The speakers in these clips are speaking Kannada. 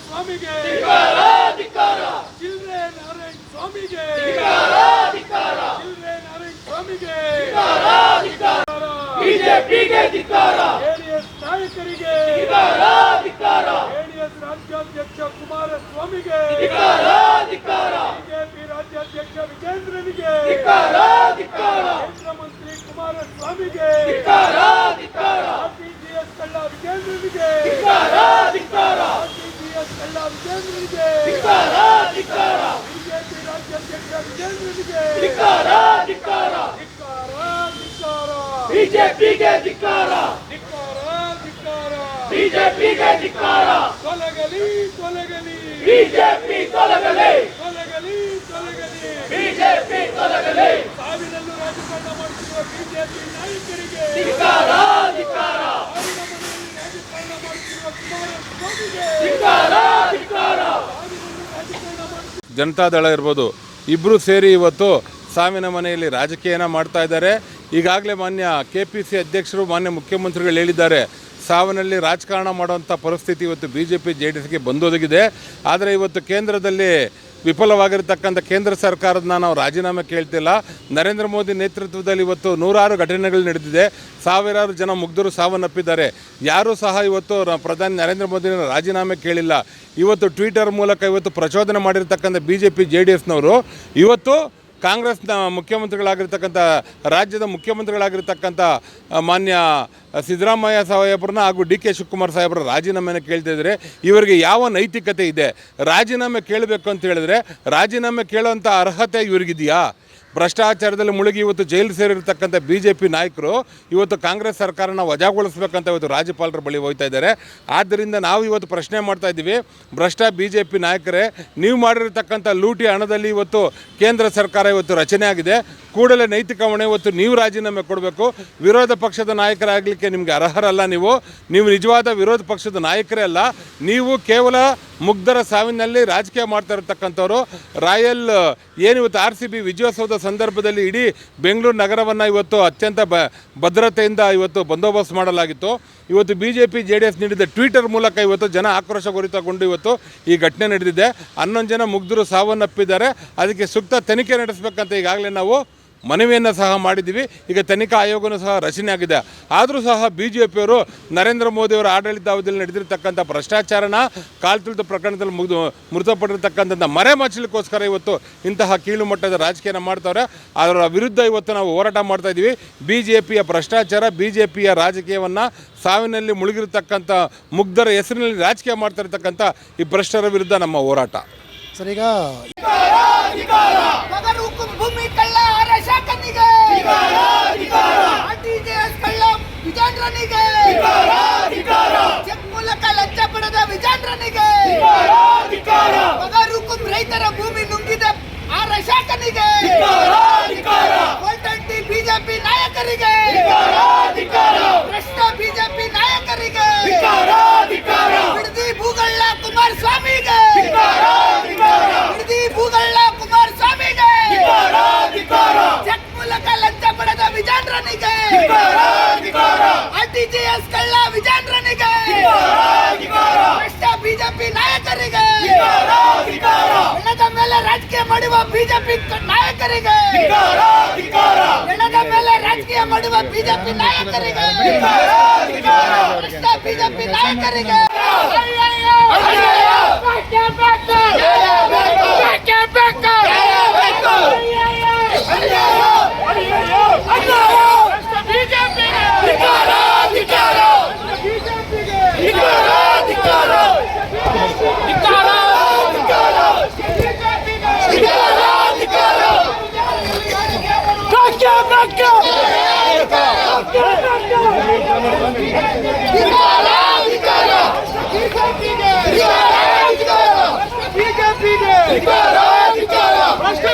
ಸ್ವಾಮಿಗೆ. ಚಿಲ್ರೆ ನಾರಾಯಣ ಸ್ವಾಮಿಗೆ. ಚಿಲ್ರೆ ನಾರಾಯಣ ಸ್ವಾಮಿಗೆ ಬಿಜೆಪಿಗೆ ಜೆಡಿಎಸ್ ನಾಯಕರಿಗೆ. ಜೆಡಿಎಸ್ ರಾಜ್ಯಾಧ್ಯಕ್ಷ ಕುಮಾರಸ್ವಾಮಿಗೆ ಧಿಕ್ಕಾರ ಧಿಕ್ಕಾರ ಬಿಜೆಪಿ ರಾಜ್ಯಾಧ್ಯಕ್ಷ ವಿಜೇಂದ್ರನಿಗೆ ಧಿಕ್ಕಾರ ಧಿಕ್ಕಾರ ಕೇಂದ್ರ ಮಂತ್ರಿ ಕುಮಾರಸ್ವಾಮಿಗೆ ಧಿಕ್ಕಾರ ಧಿಕ್ಕಾರ ಆರ್ಟಿಜಿಎಸ್ ಕಳ್ಳ ವಿಜೇಂದ್ರನಿಗೆ ಧಿಕ್ಕಾರ ಧಿಕ್ಕಾರ ಆರ್ಟಿಜಿಎಸ್ ಕಳ್ಳ ವಿಜೇಂದ್ರನಿಗೆ ಧಿಕ್ಕಾರ ಧಿಕ್ಕಾರ ಬಿಜೆಪಿ ರಾಜ್ಯಾಧ್ಯಕ್ಷ ವಿಜೇಂದ್ರನಿಗೆ ಧಿಕ್ಕಾರ ಧಿಕ್ಕಾರ ಧಿಕ್ಕಾರ ಧಿಕ್ಕಾರ ಬಿಜೆಪಿಗೆ ಧಿಕ್ಕಾರ ಬಿಜೆಪಿಗೆ ಧಿಕ್ಕಾರ ತೊಲಗಲಿ ತೊಲಗಲಿ ಬಿಜೆಪಿ ತೊಲಗಲಿ. ತೊಲಗಲಿ ತೊಲಗಲಿ ಬಿಜೆಪಿ ತೊಲಗಲಿ. ಸಾವಿನಲ್ಲೂ ರಾಜಕಾರಣ ಮಾಡುತ್ತಿರುವ ಬಿಜೆಪಿ ನಾಯಕರಿಗೆ ಧಿಕ್ಕಾರ ಧಿಕ್ಕಾರ ಸಾವಿನ ಮನೆಯಲ್ಲಿ ರಾಜಕಾರಣ ಮಾಡುತ್ತಿರುವ ಕುಮಾರಸ್ವಾಮಿಗೆ ಧಿಕ್ಕಾರ ಧಿಕ್ಕಾರ ಸಾವಿನಲ್ಲೂ ರಾಜಕಾರಣ ಮಾಡುತ್ತಿರುವ ಜನತಾದಳ ಇರ್ಬೋದು ಇಬ್ಬರು ಸೇರಿ ಇವತ್ತು ಸಾವಿನ ಮನೆಯಲ್ಲಿ ರಾಜಕೀಯನ ಮಾಡ್ತಾ ಇದ್ದಾರೆ. ಈಗಾಗಲೇ ಮಾನ್ಯ ಕೆ ಪಿ ಸಿ ಅಧ್ಯಕ್ಷರು, ಮಾನ್ಯ ಮುಖ್ಯಮಂತ್ರಿಗಳು ಹೇಳಿದ್ದಾರೆ ಸಾವಿನಲ್ಲಿ ರಾಜಕಾರಣ ಮಾಡುವಂಥ ಪರಿಸ್ಥಿತಿ ಇವತ್ತು B J P J D ಎಸ್ಗೆ ಬಂದೊದಗಿದೆ. ಆದರೆ ಇವತ್ತು ಕೇಂದ್ರದಲ್ಲಿ ವಿಫಲವಾಗಿರ್ತಕ್ಕಂಥ ಕೇಂದ್ರ ಸರ್ಕಾರದ ನಾವು ರಾಜೀನಾಮೆ ಕೇಳ್ತಿಲ್ಲ. ನರೇಂದ್ರ ಮೋದಿ ನೇತೃತ್ವದಲ್ಲಿ ಇವತ್ತು ನೂರಾರು ಘಟನೆಗಳು ನಡೆದಿದೆ. ಸಾವಿರಾರು ಜನ ಮುಗ್ಧರು ಸಾವನ್ನಪ್ಪಿದ್ದಾರೆ. ಯಾರೂ ಸಹ ಇವತ್ತು ಪ್ರಧಾನಿ ನರೇಂದ್ರ ಮೋದಿ ರಾಜೀನಾಮೆ ಕೇಳಿಲ್ಲ. ಇವತ್ತು ಟ್ವಿಟರ್ ಮೂಲಕ ಇವತ್ತು ಪ್ರಚೋದನೆ ಮಾಡಿರ್ತಕ್ಕಂಥ B J P J D ಎಸ್ನವರು ಇವತ್ತು ಕಾಂಗ್ರೆಸ್ನ ಮುಖ್ಯಮಂತ್ರಿಗಳಾಗಿರ್ತಕ್ಕಂಥ, ರಾಜ್ಯದ ಮುಖ್ಯಮಂತ್ರಿಗಳಾಗಿರ್ತಕ್ಕಂಥ ಮಾನ್ಯ ಸಿದ್ದರಾಮಯ್ಯ ಸಾಹೇಬ್ರನ್ನ ಹಾಗೂ ಡಿ ಕೆ ಶಿವಕುಮಾರ್ ಸಾಹೇಬ್ರ ರಾಜೀನಾಮೆಯನ್ನು ಕೇಳ್ತಾ ಇದ್ದಾರೆ ಇವರಿಗೆ ಯಾವ ನೈತಿಕತೆ ಇದೆ? ರಾಜೀನಾಮೆ ಕೇಳಬೇಕು ಅಂತ ಹೇಳಿದ್ರೆ, ರಾಜೀನಾಮೆ ಕೇಳೋವಂಥ ಅರ್ಹತೆ ಇವರಿಗಿದೆಯಾ? ಭ್ರಷ್ಟಾಚಾರದಲ್ಲಿ ಮುಳುಗಿ ಇವತ್ತು ಜೈಲು ಸೇರಿರ್ತಕ್ಕಂಥ ಬಿ ಜೆ ಪಿ ನಾಯಕರು ಇವತ್ತು ಕಾಂಗ್ರೆಸ್ ಸರ್ಕಾರನ ವಜಾಗೊಳಿಸ್ಬೇಕಂತ ಇವತ್ತು ರಾಜ್ಯಪಾಲರ ಬಳಿ ಹೋಗ್ತಾ ಇದ್ದಾರೆ. ಆದ್ದರಿಂದ ನಾವು ಇವತ್ತು ಪ್ರಶ್ನೆ ಮಾಡ್ತಾ ಇದ್ದೀವಿ. ಭ್ರಷ್ಟ ಬಿ ಜೆ ಪಿ ನಾಯಕರೇ, ನೀವು ಮಾಡಿರ್ತಕ್ಕಂಥ ಲೂಟಿ ಹಣದಲ್ಲಿ ಇವತ್ತು ಕೇಂದ್ರ ಸರ್ಕಾರ ಇವತ್ತು ರಚನೆ ಆಗಿದೆ. ಕೂಡಲೇ ನೈತಿಕ ಹೊಣೆ ಇವತ್ತು ನೀವು ರಾಜೀನಾಮೆ ಕೊಡಬೇಕು. ವಿರೋಧ ಪಕ್ಷದ ನಾಯಕರಾಗಲಿಕ್ಕೆ ನಿಮಗೆ ಅರ್ಹರಲ್ಲ ನೀವು. ನೀವು ನಿಜವಾದ ವಿರೋಧ ಪಕ್ಷದ ನಾಯಕರೇ ಅಲ್ಲ. ನೀವು ಕೇವಲ ಮುಗ್ಧರ ಸಾವಿನಲ್ಲಿ ರಾಜಕೀಯ ಮಾಡ್ತಾ ಇರತಕ್ಕಂಥವ್ರು. ರಾಯಲ್ ಏನಿವತ್ತು ಆರ್ ಸಿ ಬಿ ವಿಜಯೋತ್ಸವದ ಸಂದರ್ಭದಲ್ಲಿ ಇಡೀ ಬೆಂಗಳೂರು ನಗರವನ್ನು ಇವತ್ತು ಅತ್ಯಂತ ಬ, ಭದ್ರತೆಯಿಂದ ಇವತ್ತು ಬಂದೋಬಸ್ತ್ ಮಾಡಲಾಗಿತ್ತು. ಇವತ್ತು B J P J D S ನೀಡಿದ ಟ್ವಿಟರ್ ಮೂಲಕ ಇವತ್ತು ಜನ ಆಕ್ರೋಶಗೊರಿತಗೊಂಡು ಇವತ್ತು ಈ ಘಟನೆ ನಡೆದಿದೆ. ಹನ್ನೊಂದು ಜನ ಮುಗ್ಧರು ಸಾವನ್ನಪ್ಪಿದ್ದಾರೆ. ಅದಕ್ಕೆ ಸೂಕ್ತ ತನಿಖೆ ನಡೆಸಬೇಕಂತ ಈಗಾಗಲೇ ನಾವು ಮನವಿಯನ್ನು ಸಹ ಮಾಡಿದ್ದೀವಿ. ಈಗ ತನಿಖಾ ಆಯೋಗವೂ ಸಹ ರಚನೆ ಆಗಿದೆ. ಆದರೂ ಸಹ ಬಿ ಜೆ ಪಿಯವರು ನರೇಂದ್ರ ಮೋದಿಯವರ ಆಡಳಿತಾವಧಿಯಲ್ಲಿ ನಡೆದಿರ್ತಕ್ಕಂಥ ಭ್ರಷ್ಟಾಚಾರನ ಕಾಲ್ತುಳಿದ ಪ್ರಕರಣದಲ್ಲಿ ಮುಗಿದು ಮೃತಪಟ್ಟಿರತಕ್ಕಂಥ ಮರೆ ಮಚ್ಚಲಿಕ್ಕೋಸ್ಕರ ಇವತ್ತು ಇಂತಹ ಕೀಳು ಮಟ್ಟದ ರಾಜಕೀಯನ ಮಾಡ್ತಾರೆ ಅದರ ವಿರುದ್ಧ ಇವತ್ತು ನಾವು ಹೋರಾಟ ಮಾಡ್ತಾ ಇದ್ದೀವಿ. ಬಿ ಜೆ ಪಿಯ ಭ್ರಷ್ಟಾಚಾರ ಬಿ ಜೆ ಪಿಯ ರಾಜಕೀಯವನ್ನು ಸಾವಿನಲ್ಲಿ ಮುಳುಗಿರ್ತಕ್ಕಂಥ ಮುಗ್ಧರ ಹೆಸರಿನಲ್ಲಿ ರಾಜಕೀಯ ಮಾಡ್ತಾ ಇರ್ತಕ್ಕಂಥ ಈ ಭ್ರಷ್ಟರ ವಿರುದ್ಧ ನಮ್ಮ ಹೋರಾಟ. ಸರ್ ವಿಜೇಂದ್ರನಿಗೆ ಆರ್ಟಿಜಿಎಸ್ ಕಳ್ಳ ವಿಜೇಂದ್ರನಿಗೆ ಭ್ರಷ್ಟ ಬಿಜೆಪಿ ನಾಯಕರಿಗೆ ಹೆಣದ ಮೇಲೆ ರಾಜಕೀಯ ಮಾಡುವ ಬಿಜೆಪಿ ನಾಯಕರಿಗೆ ಹೆಣದ ಮೇಲೆ ರಾಜಕೀಯ ಮಾಡುವ ಬಿಜೆಪಿ ನಾಯಕರಿಗೆ ಭ್ರಷ್ಟ ಬಿಜೆಪಿ ನಾಯಕರಿಗೆ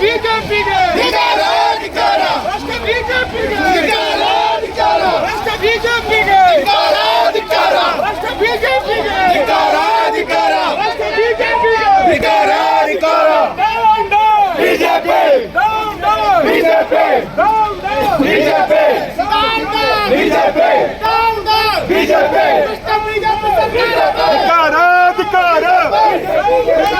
ಬಿಜೆಪಿ Caralho, caralho!